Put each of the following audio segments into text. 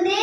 で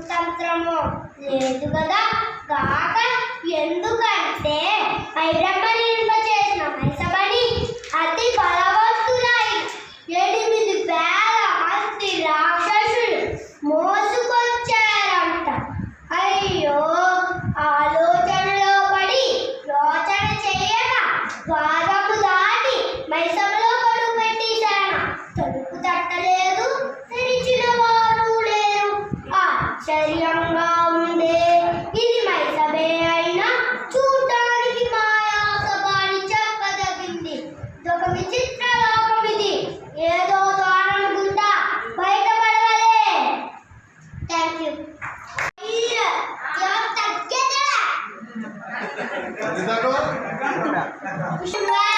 కుతంత్రమో లేదు కదా? కాక ఎందుకంటే ఐబ్రహ్మ నిర్మ చేసిన మైసమని అతి బలవంతులై ఎనిమిది వేల మంది రాక్షసులు మోసుకొచ్చారంట. అయ్యో ఆలోచనలో పడి యోచన చేయక ద్వారము దాటి మైసంలో ఆశ్చర్యంగా ఉండే ఇది మైసభే అయినా చూడటానికి మాయాసభాని చెప్పదగింది. ఇదొక విచిత్ర లోకం ఇది. ఏదో ద్వారం గుండా బయటపడవలే. Thank you international